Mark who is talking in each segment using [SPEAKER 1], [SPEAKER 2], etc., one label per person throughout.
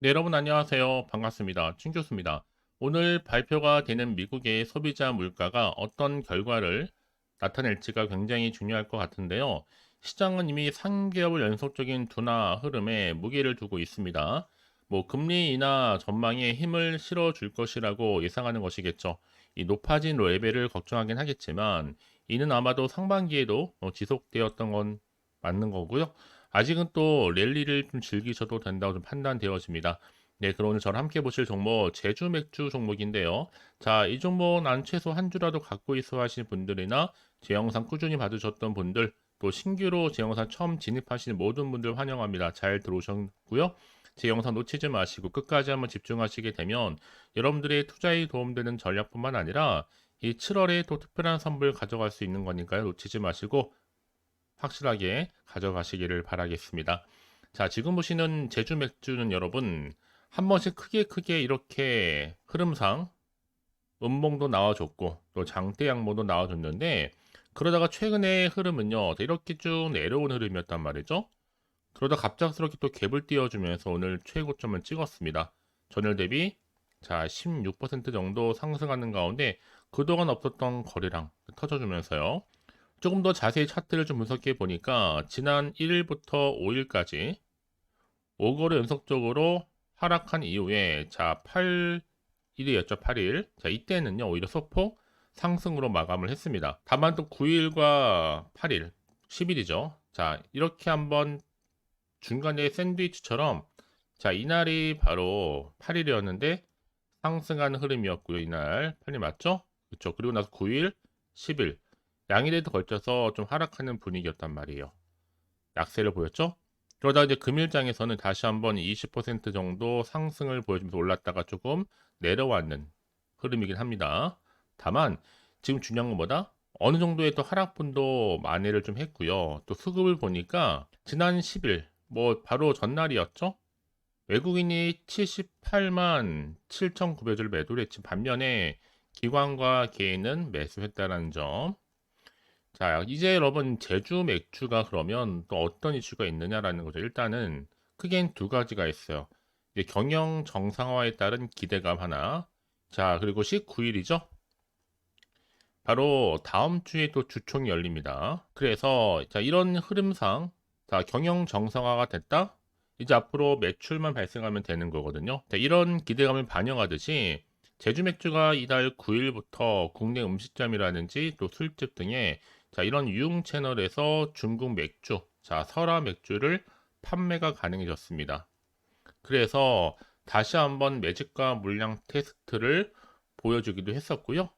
[SPEAKER 1] 네, 여러분 안녕하세요. 반갑습니다. 춘 교수입니다. 오늘 발표가 되는 미국의 소비자 물가가 어떤 결과를 나타낼지가 굉장히 중요할 것 같은데요. 시장은 이미 3개월 연속적인 둔화 흐름에 무게를 두고 있습니다. 뭐 금리 인하 전망에 힘을 실어 줄 것이라고 예상하는 것이겠죠. 이 높아진 레벨을 걱정하긴 하겠지만 이는 아마도 상반기에도 어, 지속되었던 건 맞는 거고요. 아직은 또 랠리를 좀 즐기셔도 된다고 좀 판단되어집니다. 네, 그럼 오늘 저랑 함께 보실 종목 제주 맥주 종목인데요. 자, 이 종목 난 최소 한 주라도 갖고 있어 하시는 분들이나 제 영상 꾸준히 봐주셨던 분들 또 신규로 제 영상 처음 진입하시는 모든 분들 환영합니다. 잘 들어오셨고요. 제 영상 놓치지 마시고 끝까지 한번 집중하시게 되면 여러분들의 투자에 도움되는 전략뿐만 아니라 이 7월에 또 특별한 선물 가져갈 수 있는 거니까요. 놓치지 마시고 확실하게 가져가시기를 바라겠습니다. 자, 지금 보시는 제주 맥주는 여러분 한 번씩 크게 크게 이렇게 흐름상 음봉도 나와줬고 또 장대 양모도 나와줬는데 그러다가 최근의 흐름은요 이렇게 쭉 내려온 흐름이었단 말이죠. 그러다 갑작스럽게 또 갭을 띄워주면서 오늘 최고점을 찍었습니다. 전일 대비 자 16% 정도 상승하는 가운데 그동안 없었던 거래량 터져주면서요. 조금 더 자세히 차트를 좀 분석해 보니까 지난 1일부터 5일까지 5거래 연속적으로 하락한 이후에 자 8일이었죠 8일. 자 이때는요 오히려 소폭 상승으로 마감을 했습니다. 다만 또 9일과 8일 10일이죠. 자 이렇게 한번 중간에 샌드위치처럼 자 이날이 바로 8일이었는데 상승하는 흐름이었고요 이날. 8일 맞죠? 그렇죠 그리고 나서 9일 10일 양일에도 걸쳐서 좀 하락하는 분위기였단 말이에요. 약세를 보였죠? 그러다 이제 금일장에서는 다시 한번 20% 정도 상승을 보여주면서 올랐다가 조금 내려왔는 흐름이긴 합니다. 다만 지금 중요한 건 뭐다? 어느 정도의 또 하락분도 만회를 좀 했고요. 또 수급을 보니까 지난 10일 뭐 바로 전날이었죠? 외국인이 78만 7,900주를 매도를 했지 반면에 기관과 개인은 매수했다는 점 자, 이제 여러분 제주 맥주가 그러면 또 어떤 이슈가 있느냐라는 거죠. 일단은 크게는 두 가지가 있어요. 이제 경영 정상화에 따른 기대감 하나. 자, 그리고 19일이죠. 바로 다음 주에 또 주총이 열립니다. 그래서 자, 이런 흐름상 자, 경영 정상화가 됐다. 이제 앞으로 매출만 발생하면 되는 거거든요. 자, 이런 기대감을 반영하듯이 제주 맥주가 이달 9일부터 국내 음식점이라든지 또 술집 등에 자, 이런 유흥 채널에서 중국 맥주, 자, 설화 맥주를 판매가 가능해졌습니다. 그래서 다시 한번 매직과 물량 테스트를 보여주기도 했었고요.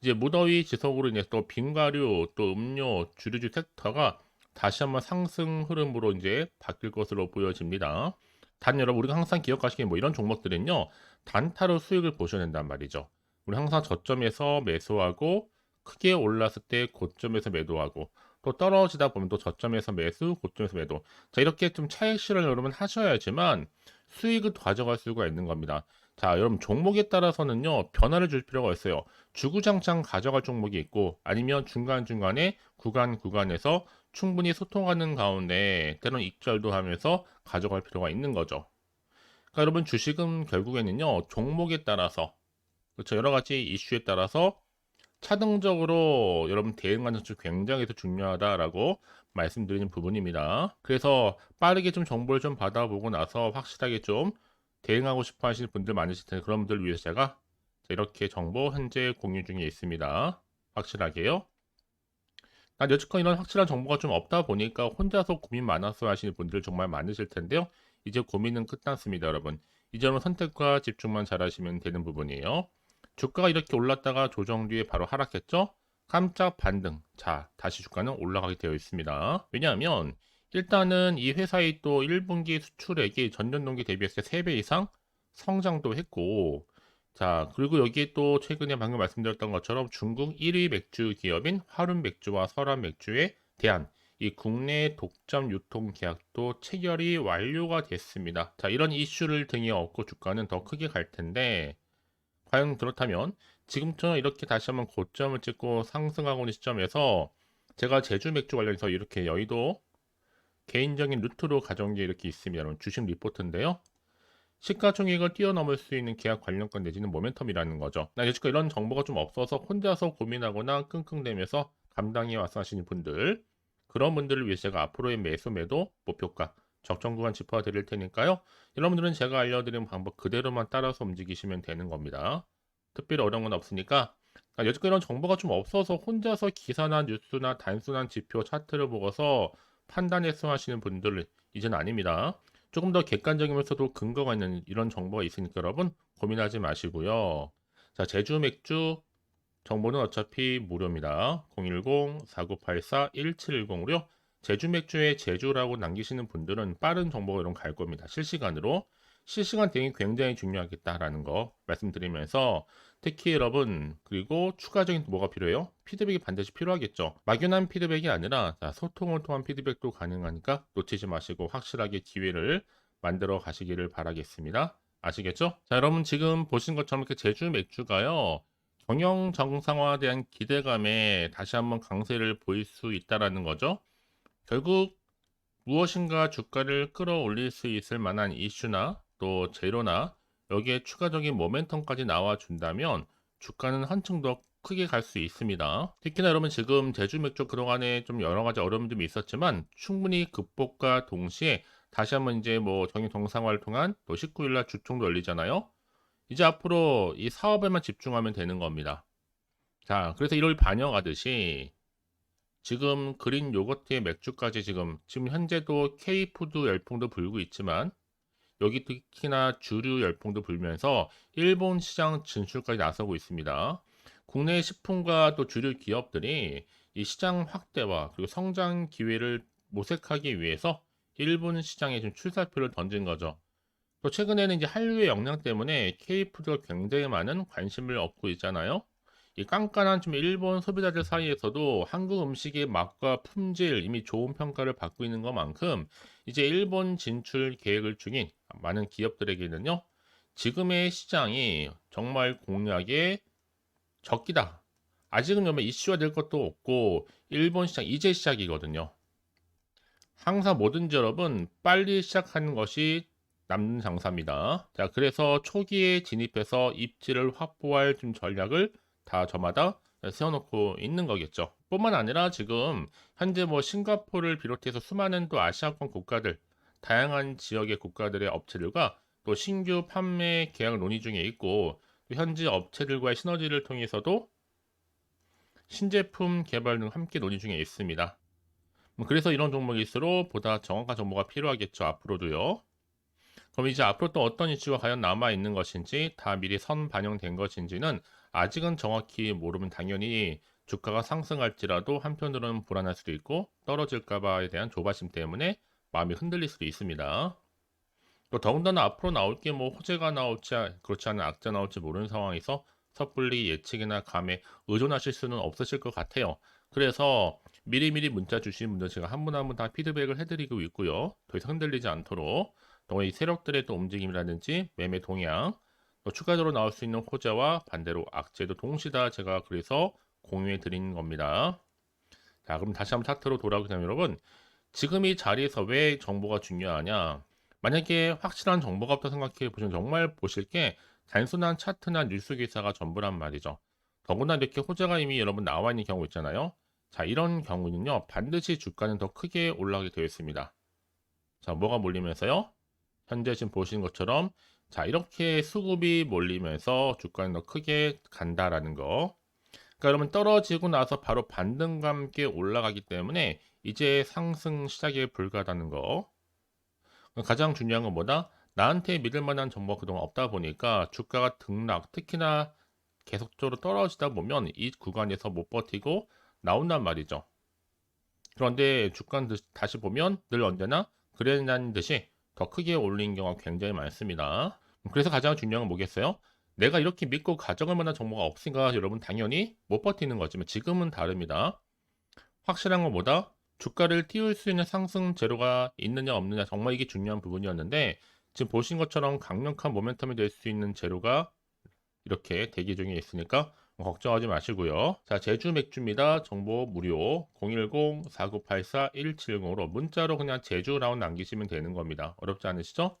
[SPEAKER 1] 이제 무더위 지속으로 인해서 또 빙과류, 또 음료, 주류주 섹터가 다시 한번 상승 흐름으로 이제 바뀔 것으로 보여집니다. 단 여러분 우리가 항상 기억하시기에 뭐 이런 종목들은요 단타로 수익을 보셔야 된단 말이죠. 우리 항상 저점에서 매수하고 크게 올랐을 때 고점에서 매도하고 또 떨어지다 보면 또 저점에서 매수, 고점에서 매도. 자, 이렇게 좀 차익 실현을 여러분 하셔야지만 수익을 가져갈 수가 있는 겁니다. 자, 여러분 종목에 따라서는요, 변화를 줄 필요가 있어요. 주구장창 가져갈 종목이 있고 아니면 중간중간에 구간 구간에서 충분히 소통하는 가운데 때론 익절도 하면서 가져갈 필요가 있는 거죠. 그러니까 여러분 주식은 결국에는요, 종목에 따라서 그렇죠. 여러 가지 이슈에 따라서 차등적으로 여러분 대응하는 것 굉장히 중요하다라고 말씀드리는 부분입니다. 그래서 빠르게 좀 정보를 좀 받아보고 나서 확실하게 좀 대응하고 싶어 하시는 분들 많으실 텐데 그런 분들 위해서 제가 이렇게 정보 현재 공유 중에 있습니다. 확실하게요. 난 여지껏 이런 확실한 정보가 좀 없다 보니까 혼자서 고민 많았어 하시는 분들 정말 많으실 텐데요. 이제 고민은 끝났습니다, 여러분. 이제는 선택과 집중만 잘 하시면 되는 부분이에요. 주가가 이렇게 올랐다가 조정 뒤에 바로 하락했죠? 깜짝 반등. 자, 다시 주가는 올라가게 되어 있습니다. 왜냐하면 일단은 이 회사의 또 1분기 수출액이 전년 동기 때 3배 이상 성장도 했고 자, 그리고 여기에 또 최근에 방금 말씀드렸던 것처럼 중국 1위 맥주 기업인 화룬 맥주와 설암 맥주에 대한 이 국내 독점 유통 계약도 체결이 완료가 됐습니다. 자, 이런 이슈를 등에 업고 주가는 더 크게 갈 텐데 과연 그렇다면 지금처럼 이렇게 다시 한번 고점을 찍고 상승하고 있는 시점에서 제가 제주 맥주 관련해서 이렇게 여의도 개인적인 루트로 가져온 게 이렇게 있습니다. 주식 리포트인데요. 시가총액을 뛰어넘을 수 있는 계약 관련권 내지는 모멘텀이라는 거죠. 나 여지껏 이런 정보가 좀 없어서 혼자서 고민하거나 끙끙대면서 감당해 왔어 하시는 분들 그런 분들을 위해 제가 앞으로의 매수 매도 목표가 적정 구간 짚어 드릴 테니까요. 여러분들은 제가 알려드린 방법 그대로만 따라서 움직이시면 되는 겁니다. 특별히 어려운 건 없으니까 그러니까 여지껏 이런 정보가 좀 없어서 혼자서 기사나 뉴스나 단순한 지표 차트를 보고서 판단해서 하시는 분들 이제는 아닙니다. 조금 더 객관적이면서도 근거가 있는 이런 정보가 있으니까 여러분 고민하지 마시고요. 자, 제주 맥주 정보는 어차피 무료입니다. 010-4984-1710으로요. 제주 맥주의 제주라고 남기시는 분들은 빠른 정보가 이런 갈 겁니다. 실시간으로. 실시간 대응이 굉장히 중요하겠다라는 거 말씀드리면서 특히 여러분 그리고 추가적인 뭐가 필요해요? 피드백이 반드시 필요하겠죠. 막연한 피드백이 아니라 자, 소통을 통한 피드백도 가능하니까 놓치지 마시고 확실하게 기회를 만들어 가시기를 바라겠습니다. 아시겠죠? 자 여러분 지금 보신 것처럼 이렇게 제주 맥주가요. 경영 정상화에 대한 기대감에 다시 한번 강세를 보일 수 있다라는 거죠. 결국 무엇인가 주가를 끌어올릴 수 있을 만한 이슈나 또 재료나 여기에 추가적인 모멘텀까지 나와준다면 주가는 한층 더 크게 갈 수 있습니다. 특히나 여러분 지금 제주 맥주 그동안에 좀 여러 가지 어려움들이 있었지만 충분히 극복과 동시에 다시 한번 이제 뭐 경영 정상화를 통한 또 19일날 주총도 열리잖아요. 이제 앞으로 이 사업에만 집중하면 되는 겁니다. 자, 그래서 이걸 반영하듯이 지금 그린 요거트의 맥주까지 지금 지금 현재도 K푸드 열풍도 불고 있지만 여기 특히나 주류 열풍도 불면서 일본 시장 진출까지 나서고 있습니다. 국내 식품과 또 주류 기업들이 이 시장 확대와 그리고 성장 기회를 모색하기 위해서 일본 시장에 좀 출사표를 던진 거죠. 또 최근에는 이제 한류의 영향 때문에 K푸드가 굉장히 많은 관심을 얻고 있잖아요. 이 깐깐한 좀 일본 소비자들 사이에서도 한국 음식의 맛과 품질 이미 좋은 평가를 받고 있는 것만큼 이제 일본 진출 계획을 중인 많은 기업들에게는요. 지금의 시장이 정말 공략의 적기다. 아직은 정말 이슈화 될 것도 없고 일본 시장 이제 시작이거든요. 항상 뭐든지 여러분 빨리 시작하는 것이 남는 장사입니다. 자, 그래서 초기에 진입해서 입지를 확보할 좀 전략을 다 저마다 세워놓고 있는 거겠죠. 뿐만 아니라 지금 현재 뭐 싱가포르를 비롯해서 수많은 또 아시아권 국가들, 다양한 지역의 국가들의 업체들과 또 신규 판매 계약 논의 중에 있고 현지 업체들과의 시너지를 통해서도 신제품 개발 등 함께 논의 중에 있습니다. 뭐 그래서 이런 종목일수록 보다 정확한 정보가 필요하겠죠. 앞으로도요. 그럼 이제 앞으로 또 어떤 이슈가 과연 남아 있는 것인지 다 미리 선 반영된 것인지는 아직은 정확히 모르면 당연히 주가가 상승할지라도 한편으로는 불안할 수도 있고 떨어질까봐에 대한 조바심 때문에 마음이 흔들릴 수도 있습니다. 또 더군다나 앞으로 나올 게 뭐 호재가 나올지 그렇지 않은 악재 나올지 모르는 상황에서 섣불리 예측이나 감에 의존하실 수는 없으실 것 같아요. 그래서 미리미리 문자 주신 분들 제가 한 분 한 분 다 피드백을 해드리고 있고요. 더 이상 흔들리지 않도록 또 이 세력들의 또 움직임이라든지 매매 동향 또 추가적으로 나올 수 있는 호재와 반대로 악재도 동시 다 제가 그래서 공유해 드리는 겁니다. 자, 그럼 다시 한번 차트로 돌아오게 되면 여러분, 지금 이 자리에서 왜 정보가 중요하냐? 만약에 확실한 정보가 없다 생각해 보시면 정말 보실 게 단순한 차트나 뉴스 기사가 전부란 말이죠. 더구나 이렇게 호재가 이미 여러분 나와 있는 경우 있잖아요. 자, 이런 경우는요, 반드시 주가는 더 크게 올라가게 되어 있습니다. 자, 뭐가 몰리면서요? 현재 지금 보시는 것처럼 자, 이렇게 수급이 몰리면서 주가는 더 크게 간다라는 거. 그러니까 여러분 떨어지고 나서 바로 반등과 함께 올라가기 때문에 이제 상승 시작에 불과하다는 거. 가장 중요한 건 뭐다? 나한테 믿을 만한 정보가 그동안 없다 보니까 주가가 등락, 특히나 계속적으로 떨어지다 보면 이 구간에서 못 버티고 나온단 말이죠. 그런데 주가는 다시 보면 늘 언제나 그랬냐는 듯이 더 크게 올린 경우가 굉장히 많습니다. 그래서 가장 중요한 건 뭐겠어요? 내가 이렇게 믿고 가정할 만한 정보가 없으니까 여러분 당연히 못 버티는 거지만 지금은 다릅니다. 확실한 것보다 주가를 띄울 수 있는 상승 재료가 있느냐 없느냐 정말 이게 중요한 부분이었는데 지금 보신 것처럼 강력한 모멘텀이 될 수 있는 재료가 이렇게 대기 중에 있으니까 걱정하지 마시고요. 자, 제주 맥주입니다. 정보 무료 010-4984-170으로 문자로 그냥 제주 라운 남기시면 되는 겁니다. 어렵지 않으시죠?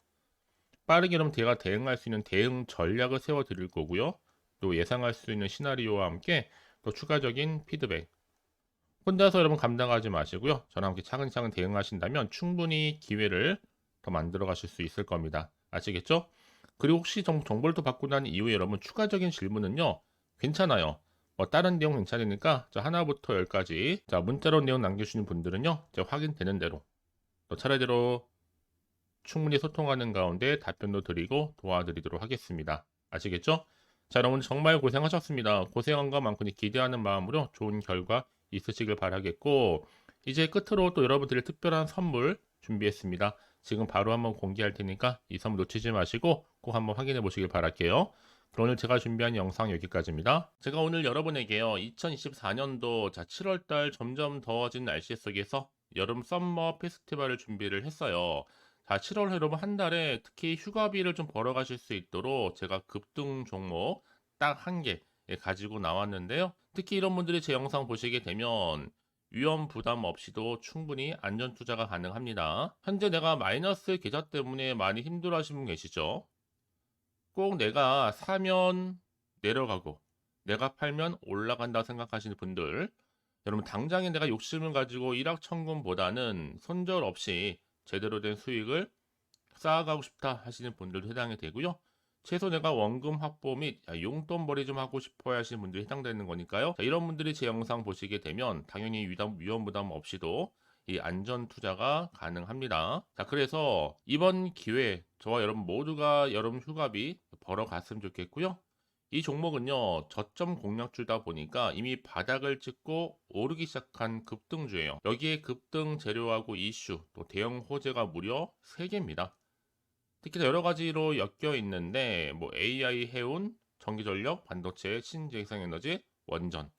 [SPEAKER 1] 빠르게 그럼 제가 대응할 수 있는 대응 전략을 세워 드릴 거고요. 또 예상할 수 있는 시나리오와 함께 또 추가적인 피드백. 혼자서 여러분 감당하지 마시고요. 저랑 함께 차근차근 대응하신다면 충분히 기회를 더 만들어 가실 수 있을 겁니다. 아시겠죠? 그리고 혹시 정, 정보를 또 받고 난 이후에 여러분 추가적인 질문은요. 괜찮아요. 뭐 다른 내용 괜찮으니까 자 하나부터 열까지 자 문자로 내용 남겨주시는 분들은요. 제가 확인되는 대로 또 차례대로 충분히 소통하는 가운데 답변도 드리고 도와드리도록 하겠습니다. 아시겠죠? 자, 여러분 정말 고생하셨습니다. 고생한 것만큼 기대하는 마음으로 좋은 결과 있으시길 바라겠고 이제 끝으로 또 여러분들의 특별한 선물 준비했습니다. 지금 바로 한번 공개할 테니까 이 선물 놓치지 마시고 꼭 한번 확인해 보시길 바랄게요. 오늘 제가 준비한 영상 여기까지입니다. 제가 오늘 여러분에게요. 2024년도 자 7월달 점점 더워진 날씨 속에서 여름 썸머 페스티벌을 준비를 했어요. 자, 7월 여러분 한 달에 특히 휴가비를 좀 벌어가실 수 있도록 제가 급등 종목 딱 한 개 가지고 나왔는데요. 특히 이런 분들이 제 영상 보시게 되면 위험 부담 없이도 충분히 안전 투자가 가능합니다. 현재 내가 마이너스 계좌 때문에 많이 힘들어 하시는 분 계시죠? 꼭 내가 사면 내려가고 내가 팔면 올라간다 생각하시는 분들 여러분 당장에 내가 욕심을 가지고 일확천금보다는 손절 없이 제대로 된 수익을 쌓아가고 싶다 하시는 분들도 해당이 되고요. 최소 내가 원금 확보 및 용돈벌이 좀 하고 싶어야 하시는 분들이 해당되는 거니까요. 자, 이런 분들이 제 영상 보시게 되면 당연히 위험 부담 없이도 이 안전 투자가 가능합니다. 자, 그래서 이번 기회 저와 여러분 모두가 여름 휴가비 벌어 갔으면 좋겠고요. 이 종목은요, 저점 공략주다 보니까 이미 바닥을 찍고 오르기 시작한 급등주예요. 여기에 급등 재료하고 이슈, 또 대형 호재가 무려 3개입니다. 특히 여러 가지로 엮여 있는데, 뭐 AI 해운, 전기전력, 반도체, 신재생에너지, 원전.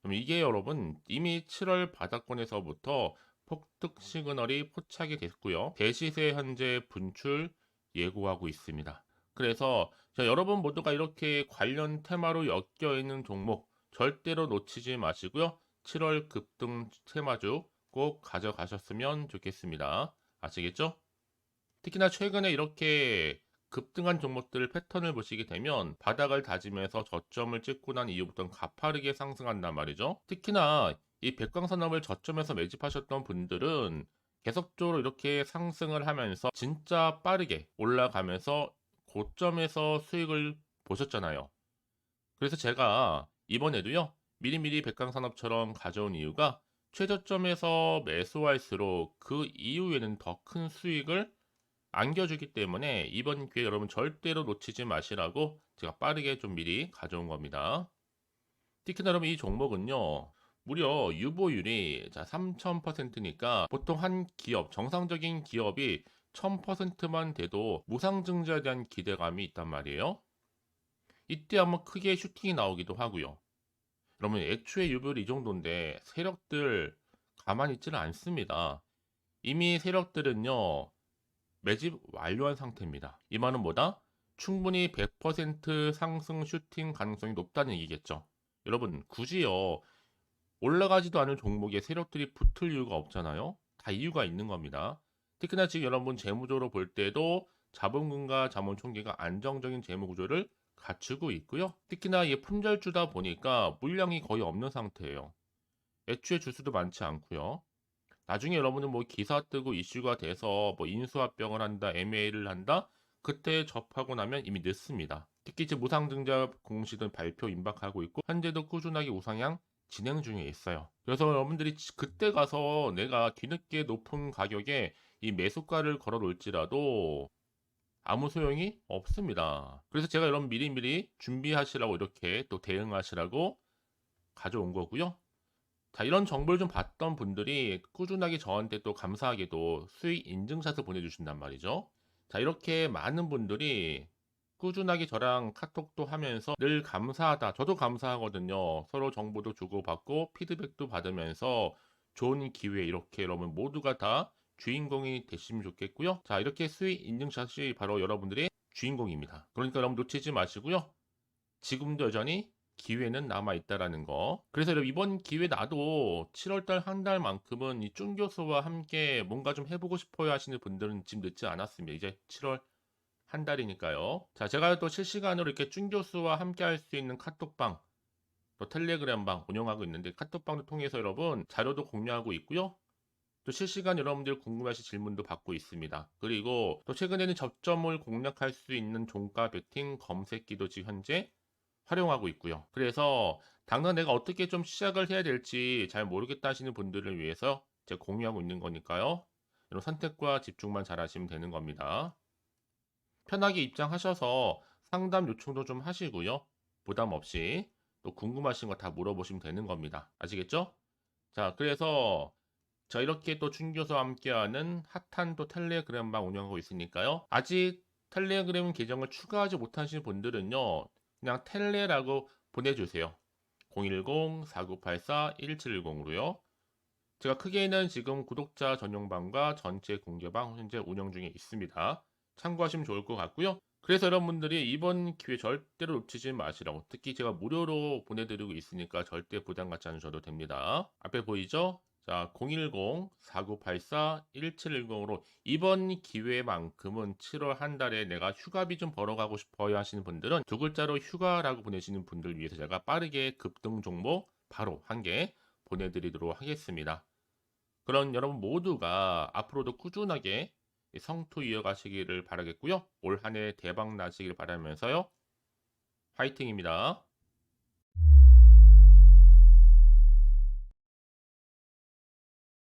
[SPEAKER 1] 그럼 이게 여러분 이미 7월 바닥권에서부터 폭등 시그널이 포착이 됐고요. 대시세 현재 분출 예고하고 있습니다. 그래서 여러분 모두가 이렇게 관련 테마로 엮여 있는 종목 절대로 놓치지 마시고요. 7월 급등 테마주 꼭 가져가셨으면 좋겠습니다. 아시겠죠? 특히나 최근에 이렇게 급등한 종목들 패턴을 보시게 되면 바닥을 다지면서 저점을 찍고 난 이후부터는 가파르게 상승한단 말이죠. 특히나 이 백광산업을 저점에서 매집하셨던 분들은 계속적으로 이렇게 상승을 하면서 진짜 빠르게 올라가면서 고점에서 수익을 보셨잖아요. 그래서 제가 이번에도요, 미리미리 백강산업처럼 가져온 이유가 최저점에서 매수할수록 그 이후에는 더 큰 수익을 안겨주기 때문에 이번 기회 여러분 절대로 놓치지 마시라고 제가 빠르게 좀 미리 가져온 겁니다. 특히나 여러분 이 종목은요, 무려 유보율이 자 3000%니까 보통 한 기업, 정상적인 기업이 1000%만 돼도 무상증자에 대한 기대감이 있단 말이에요. 이때 한번 크게 슈팅이 나오기도 하고요. 여러분 애초에 유별이 이 정도인데 세력들 가만히 있지는 않습니다. 이미 세력들은요 매집 완료한 상태입니다. 이 말은 뭐다? 충분히 100% 상승 슈팅 가능성이 높다는 얘기겠죠. 여러분 굳이요 올라가지도 않은 종목에 세력들이 붙을 이유가 없잖아요. 다 이유가 있는 겁니다. 특히나 지금 여러분 재무적으로 볼 때도 자본금과 자본 총계가 안정적인 재무 구조를 갖추고 있고요. 특히나 이 품절주다 보니까 물량이 거의 없는 상태예요. 애초에 주수도 많지 않고요. 나중에 여러분은 뭐 기사 뜨고 이슈가 돼서 뭐 인수합병을 한다, M&A를 한다, 그때 접하고 나면 이미 늦습니다. 특히 이제 무상증자 공시들 발표 임박하고 있고 현재도 꾸준하게 우상향 진행 중에 있어요. 그래서 여러분들이 그때 가서 내가 뒤늦게 높은 가격에 이 매수가를 걸어 놓을지라도 아무 소용이 없습니다. 그래서 제가 여러분 미리미리 준비하시라고 이렇게 또 대응하시라고 가져온 거고요. 자, 이런 정보를 좀 봤던 분들이 꾸준하게 저한테 또 감사하게도 수익 인증샷을 보내주신단 말이죠. 자, 이렇게 많은 분들이 꾸준하게 저랑 카톡도 하면서 늘 감사하다. 저도 감사하거든요. 서로 정보도 주고받고 피드백도 받으면서 좋은 기회 이렇게 여러분 모두가 다 주인공이 되시면 좋겠고요. 자, 이렇게 수익 인증샷이 바로 여러분들의 주인공입니다. 그러니까 여러분 놓치지 마시고요. 지금도 여전히 기회는 남아 있다라는 거. 그래서 여러분 이번 기회 나도 7월달 한 달만큼은 이 쭝교수와 함께 뭔가 좀 해보고 싶어요 하시는 분들은 지금 늦지 않았습니다. 이제 7월 한 달이니까요. 자, 제가 또 실시간으로 이렇게 준 교수와 함께 할 수 있는 카톡방, 또 텔레그램방 운영하고 있는데 카톡방을 통해서 여러분 자료도 공유하고 있고요. 또 실시간 여러분들 궁금하신 질문도 받고 있습니다. 그리고 또 최근에는 접점을 공략할 수 있는 종가 베팅 검색기도 지금 현재 활용하고 있고요. 그래서 당장 내가 어떻게 좀 시작을 해야 될지 잘 모르겠다 하시는 분들을 위해서 제가 공유하고 있는 거니까요. 이런 선택과 집중만 잘 하시면 되는 겁니다. 편하게 입장하셔서 상담 요청도 좀 하시고요. 부담 없이 또 궁금하신 거 다 물어보시면 되는 겁니다. 아시겠죠? 자, 그래서 자, 이렇게 또 준교수와 함께하는 핫한 또 텔레그램방 운영하고 있으니까요. 아직 텔레그램 계정을 추가하지 못하시는 분들은요. 그냥 텔레라고 보내주세요. 010-4984-1710으로요. 제가 크게는 지금 구독자 전용방과 전체 공개방 현재 운영 중에 있습니다. 참고하시면 좋을 것 같고요. 그래서 여러분들이 이번 기회 절대로 놓치지 마시라고 특히 제가 무료로 보내드리고 있으니까 절대 부담 갖지 않으셔도 됩니다. 앞에 보이죠? 자, 010-4984-1710으로 이번 기회만큼은 7월 한 달에 내가 휴가비 좀 벌어가고 싶어요 하시는 분들은 두 글자로 휴가라고 보내시는 분들 위해서 제가 빠르게 급등 종목 바로 한 개 보내드리도록 하겠습니다. 그런 여러분 모두가 앞으로도 꾸준하게 이 성투 이어가시기를 바라겠고요. 올 한 해 대박 나시길 바라면서요. 화이팅입니다.